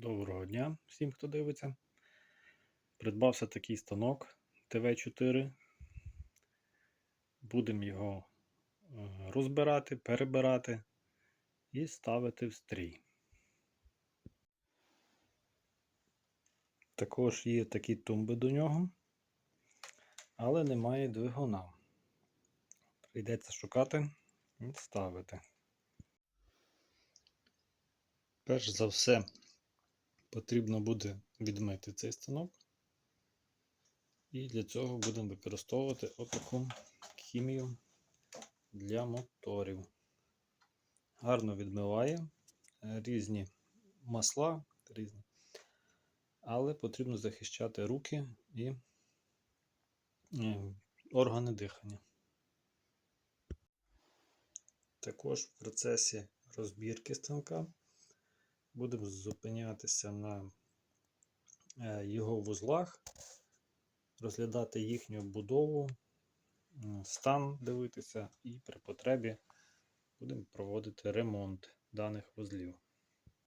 Доброго дня всім, хто дивиться. Придбався такий станок ТВ4. Будемо його е, розбирати, перебирати і ставити в стрій. Також є такі тумби до нього, але немає двигуна. Прийдеться шукати і ставити. Перш за все, потрібно буде відмити цей станок. І для цього будемо використовувати отаку хімію для моторів. Гарно відмиває е, різні масла, різні. але потрібно захищати руки і е, органи дихання. Також в процесі розбірки станка будемо зупинятися на е, його вузлах, розглядати їхню будову, стан дивитися і при потребі будемо проводити ремонт даних вузлів.